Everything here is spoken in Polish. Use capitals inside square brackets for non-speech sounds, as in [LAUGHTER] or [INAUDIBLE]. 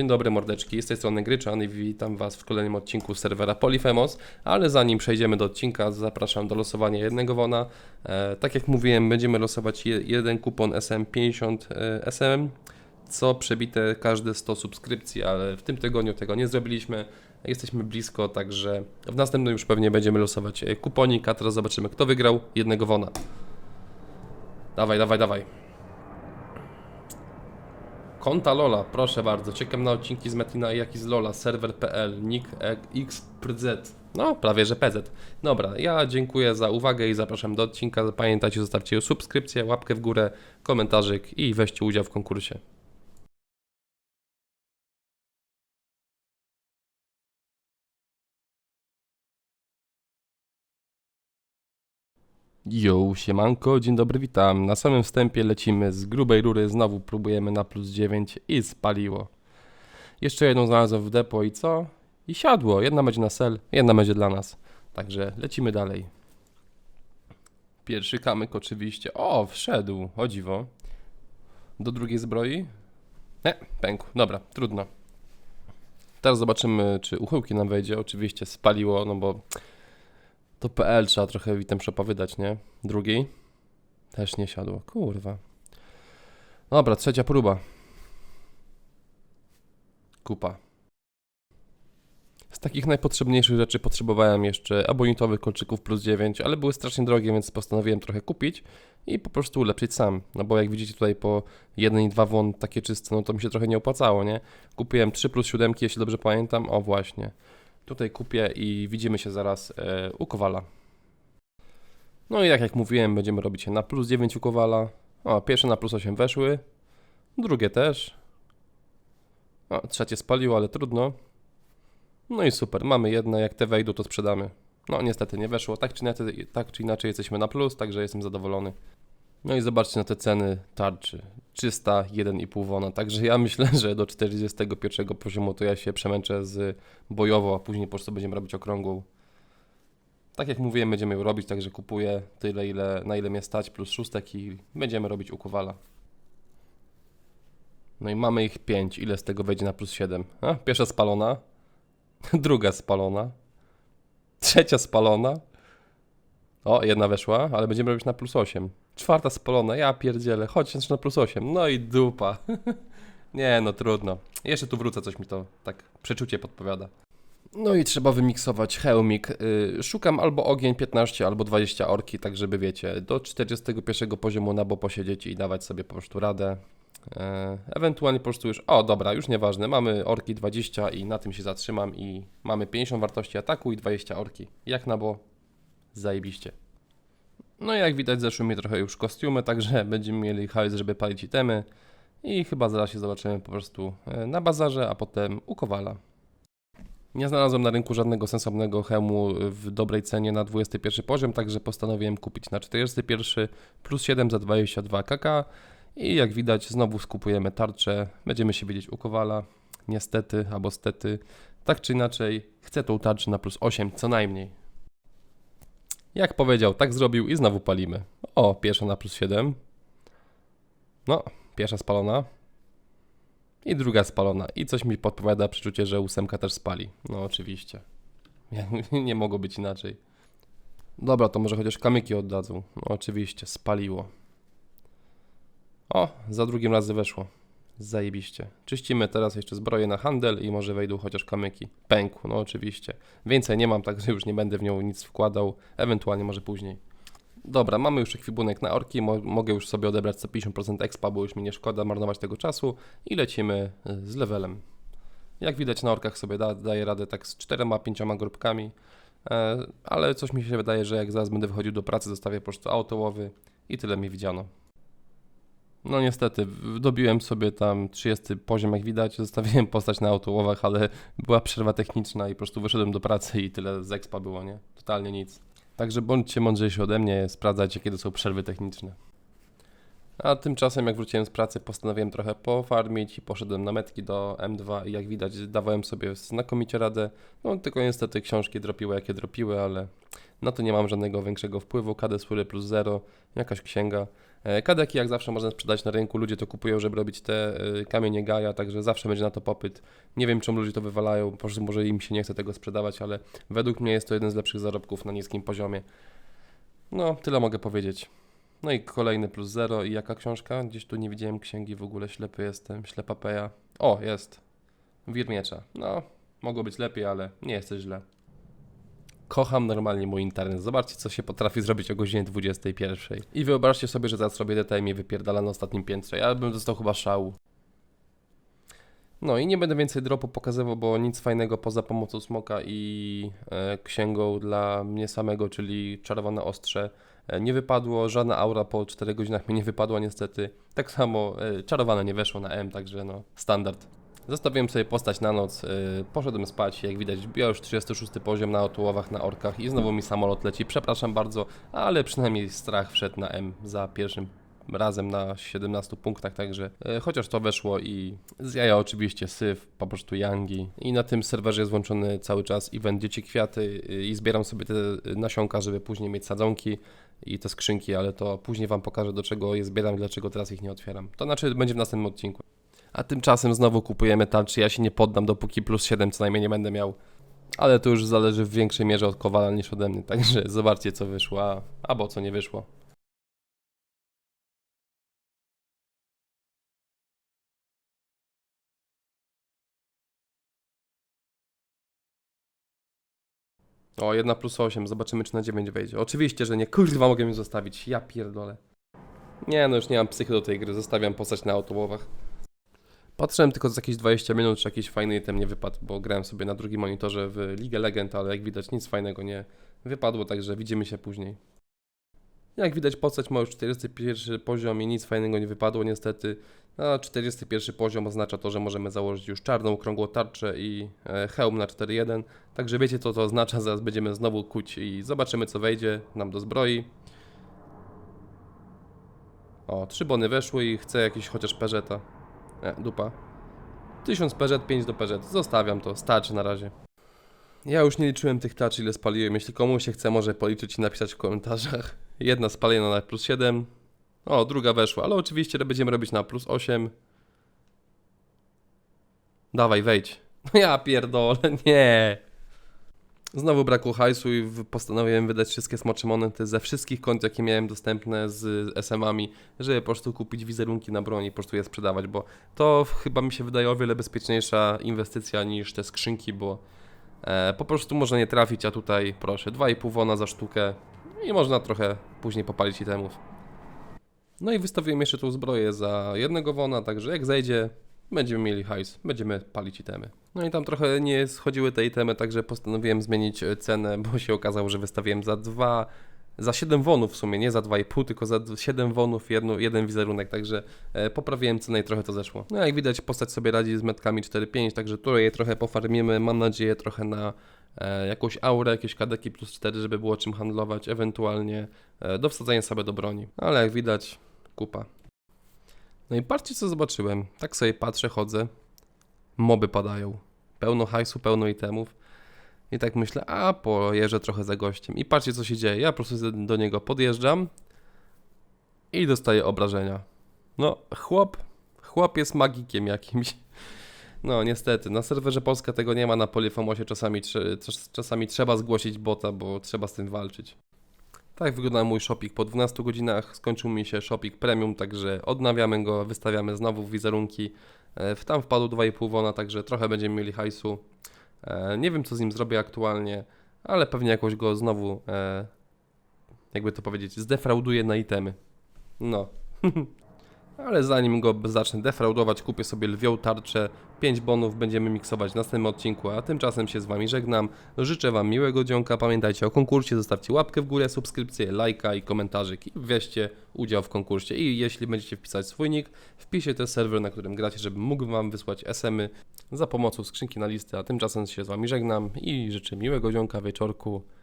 Dzień dobry mordeczki, z tej strony Gryczan i witam Was w kolejnym odcinku serwera Polyfemos, ale zanim przejdziemy do odcinka zapraszam do losowania jednego wona. E, tak jak mówiłem będziemy losować je, jeden kupon SM50 e, SM, co przebite każde 100 subskrypcji, ale w tym tygodniu tego nie zrobiliśmy. Jesteśmy blisko, także w następnym już pewnie będziemy losować e, kuponik, a teraz zobaczymy kto wygrał jednego wona. Dawaj, dawaj, dawaj. Konta Lola, proszę bardzo. Czekam na odcinki z Metina jak i z Lola, serwer.pl, nick xpz. No, prawie że PZ. Dobra, ja dziękuję za uwagę i zapraszam do odcinka. Pamiętajcie, zostawcie subskrypcję, łapkę w górę, komentarzyk i weźcie udział w konkursie. Jo, siemanko, dzień dobry, witam. Na samym wstępie lecimy z grubej rury, znowu próbujemy na plus 9 i spaliło. Jeszcze jedną znalazłem w depo i co? I siadło. Jedna będzie na sel, jedna będzie dla nas. Także lecimy dalej. Pierwszy kamyk oczywiście. O, wszedł, o dziwo. Do drugiej zbroi? Nie, pękł. Dobra, trudno. Teraz zobaczymy, czy uchyłki nam wejdzie. Oczywiście spaliło, no bo to PL trzeba trochę witem szopa wydać, nie? Drugi? Też nie siadło. Kurwa. Dobra, trzecia próba. Kupa. Z takich najpotrzebniejszych rzeczy potrzebowałem jeszcze abonitowych kolczyków plus 9, ale były strasznie drogie, więc postanowiłem trochę kupić i po prostu ulepszyć sam. No bo jak widzicie tutaj po 1 i 2 won takie czyste, no to mi się trochę nie opłacało, nie? Kupiłem 3 plus 7, jeśli dobrze pamiętam. O właśnie. Tutaj kupię i widzimy się zaraz e, u Kowala. No i tak jak mówiłem, będziemy robić na plus 9 u Kowala. O, pierwsze na plus 8 weszły. Drugie też. O, trzecie spaliło, ale trudno. No i super, mamy jedne, jak te wejdą, to sprzedamy. No niestety nie weszło, tak czy inaczej, tak czy inaczej jesteśmy na plus, także jestem zadowolony. No i zobaczcie na te ceny tarczy. 301,5 wona. Także ja myślę, [LAUGHS] że do 41 poziomu to ja się przemęczę z bojowo, a później po prostu będziemy robić okrągłą. Tak jak mówiłem, będziemy ją robić, także kupuję tyle, ile, na ile mnie stać, plus szóstek i będziemy robić u Kowala. No i mamy ich 5. Ile z tego wejdzie na plus 7? A, pierwsza spalona. [LAUGHS] Druga spalona. Trzecia spalona. O, jedna weszła, ale będziemy robić na plus 8. Czwarta spalona, ja pierdzielę, chodź jeszcze na plus 8. No i dupa. [LAUGHS] Nie, no trudno. Jeszcze tu wrócę, coś mi to tak przeczucie podpowiada. No i trzeba wymiksować hełmik. Y, Szukam albo ogień 15, albo 20 orki, tak żeby wiecie, do 41 poziomu na bo posiedzieć i dawać sobie po prostu radę. E, Ewentualnie po prostu już, o dobra, już nieważne, mamy orki 20 i na tym się zatrzymam i mamy 50 wartości ataku i 20 orki. Jak na bo, zajebiście. No i jak widać zeszły mi trochę już kostiumy, także [LAUGHS] będziemy mieli hajs, żeby palić itemy i chyba zaraz się zobaczymy po prostu e, na bazarze, a potem u Kowala. Nie znalazłem na rynku żadnego sensownego hełmu w dobrej cenie na 21 poziom, także postanowiłem kupić na 41 plus 7 za 22 kk i jak widać znowu skupujemy tarczę, będziemy się widzieć u Kowala, niestety albo stety, tak czy inaczej chcę tą tarczę na plus 8 co najmniej. Jak powiedział, tak zrobił i znowu palimy. O, pierwsza na plus 7. No, pierwsza spalona. I druga spalona. I coś mi podpowiada przeczucie, że ósemka też spali. No oczywiście. Nie, [LAUGHS] nie mogło być inaczej. Dobra, to może chociaż kamyki oddadzą. No oczywiście, spaliło. O, za drugim razem weszło. Zajebiście. Czyścimy teraz jeszcze zbroję na handel i może wejdą chociaż kamyki. Pękł, no oczywiście. Więcej nie mam, także już nie będę w nią nic wkładał. Ewentualnie może później. Dobra, mamy już ekwipunek na orki. Mo mogę już sobie odebrać 150% expa, bo już mi nie szkoda marnować tego czasu. I lecimy y, z levelem. Jak widać na orkach sobie da, daję radę tak z 4-5 grupkami. E, ale coś mi się wydaje, że jak zaraz będę wychodził do pracy, zostawię po prostu autołowy i tyle mi widziano. No niestety, dobiłem sobie tam 30 poziom, jak widać, zostawiłem postać na autołowach, ale była przerwa techniczna i po prostu wyszedłem do pracy i tyle z expa było, nie? Totalnie nic. Także bądźcie mądrzejsi ode mnie, sprawdzajcie kiedy są przerwy techniczne. A tymczasem jak wróciłem z pracy postanowiłem trochę pofarmić i poszedłem na metki do M2 i jak widać dawałem sobie znakomicie radę. No tylko niestety książki dropiły jakie dropiły, ale no to nie mam żadnego większego wpływu. KD Sury plus 0, jakaś księga. E, Kadeki jak zawsze można sprzedać na rynku, ludzie to kupują, żeby robić te e, kamienie Gaja, także zawsze będzie na to popyt. Nie wiem czemu ludzie to wywalają, po prostu może im się nie chce tego sprzedawać, ale według mnie jest to jeden z lepszych zarobków na niskim poziomie. No, tyle mogę powiedzieć. No i kolejny plus 0 i jaka książka? Gdzieś tu nie widziałem księgi, w ogóle ślepy jestem, ślepa peja. O, jest. Wir miecza. No, mogło być lepiej, ale nie jest źle. Kocham normalnie mój internet. Zobaczcie, co się potrafi zrobić o godzinie 21. I wyobraźcie sobie, że teraz robię DTM i wypierdala na ostatnim piętrze. Ja bym dostał chyba szału. No i nie będę więcej dropu pokazywał, bo nic fajnego poza pomocą smoka i e, księgą dla mnie samego, czyli czerwone ostrze. E, nie wypadło, żadna aura po 4 godzinach mi nie wypadła niestety. Tak samo e, czarowane nie weszło na M, także no standard. Zostawiłem sobie postać na noc, yy, poszedłem spać, jak widać ja już 36 poziom na otułowach na orkach i znowu mi samolot leci, przepraszam bardzo, ale przynajmniej strach wszedł na M za pierwszym razem na 17 punktach, także yy, chociaż to weszło i z oczywiście syf, po prostu yangi i na tym serwerze jest włączony cały czas event dzieci kwiaty yy, i zbieram sobie te nasionka, żeby później mieć sadzonki i te skrzynki, ale to później wam pokażę do czego je zbieram i dlaczego teraz ich nie otwieram. To znaczy będzie w następnym odcinku. A tymczasem znowu kupujemy tarczy. Ja się nie poddam, dopóki plus 7 co najmniej nie będę miał. Ale to już zależy w większej mierze od Kowala niż ode mnie. [LAUGHS] Także zobaczcie co wyszło, a, albo co nie wyszło. O, 1 plus 8, zobaczymy czy na 9 wejdzie. Oczywiście, że nie. Kurwa, mogę mi zostawić. Ja pierdolę. Nie, no już nie mam psychy do tej gry. Zostawiam postać na autołowach. Patrzyłem tylko z jakieś 20 minut, czy jakiś fajny item nie wypadł, bo grałem sobie na drugim monitorze w Ligę Legend, ale jak widać nic fajnego nie wypadło, także widzimy się później. Jak widać postać ma już 41 poziom i nic fajnego nie wypadło niestety. A 41 poziom oznacza to, że możemy założyć już czarną okrągłą tarczę i e, hełm na 4.1. Także wiecie co to oznacza, [LAUGHS] zaraz będziemy znowu kuć i zobaczymy co wejdzie nam do zbroi. O, trzy bony weszły i chcę jakiś chociaż peżeta. E, dupa. 1000 PZ, 5 do PZ. Zostawiam to, starczy na razie. Ja już nie liczyłem tych tarcz, ile spaliłem. Jeśli komuś się chce, może policzyć i napisać w komentarzach. [LAUGHS] Jedna spalona na plus 7. O, druga weszła, ale oczywiście będziemy robić na plus 8. Dawaj, wejdź. No [LAUGHS] ja pierdolę, nie. Znowu brakło hajsu i postanowiłem wydać wszystkie smocze monety ze wszystkich kont, jakie miałem dostępne z SM-ami, żeby po prostu kupić wizerunki na broń i po prostu je sprzedawać, bo to chyba mi się wydaje o wiele bezpieczniejsza inwestycja niż te skrzynki, bo e, po prostu można nie trafić, a tutaj proszę, 2,5 wona za sztukę i można trochę później popalić itemów. No i wystawiłem jeszcze tą zbroję za jednego wona, także jak zejdzie, będziemy mieli hajs, będziemy palić itemy. No i tam trochę nie schodziły te itemy, także postanowiłem zmienić e, cenę, bo się okazało, że wystawiłem za dwa, za 7 wonów w sumie, nie za 2,5, tylko za 7 wonów jedno, jeden wizerunek, także e, poprawiłem cenę i trochę to zeszło. No jak widać postać sobie radzi z metkami 4-5, także tutaj je trochę pofarmimy, mam nadzieję trochę na e, jakąś aurę, jakieś kadeki plus 4, żeby było czym handlować, ewentualnie do wsadzenia sobie do broni. Ale jak widać, kupa. No i patrzcie co zobaczyłem. Tak sobie patrzę, chodzę. Moby padają. Pełno hajsu, pełno itemów. I tak myślę, a pojeżdżę trochę za gościem. I patrzcie co się dzieje. Ja po prostu do niego podjeżdżam i dostaję obrażenia. No, chłop, chłop jest magikiem jakimś. [LAUGHS] No, niestety, na serwerze Polska tego nie ma, na Polyfomosie czasami, czasami trzeba zgłosić bota, bo trzeba z tym walczyć. Tak wygląda mój shopik po 12 godzinach. Skończył mi się shopik premium, także odnawiamy go, wystawiamy znowu wizerunki. E, w- Tam wpadł 2,5 wona, także trochę będziemy mieli hajsu. E, Nie wiem co z nim zrobię aktualnie, ale pewnie jakoś go znowu, e, jakby to powiedzieć, zdefrauduję na itemy. No. [LAUGHS] Ale zanim go zacznę defraudować, kupię sobie lwią tarczę, 5 bonów będziemy miksować w następnym odcinku, a tymczasem się z Wami żegnam. Życzę Wam miłego dzionka, pamiętajcie o konkursie, zostawcie łapkę w górę, subskrypcję, lajka i komentarzyk i weźcie udział w konkursie. I jeśli będziecie wpisać swój nick, wpiszcie też serwer, na którym gracie, żeby mógł Wam wysłać SM-y za pomocą skrzynki na listę, a tymczasem się z Wami żegnam i życzę miłego dzionka, wieczorku.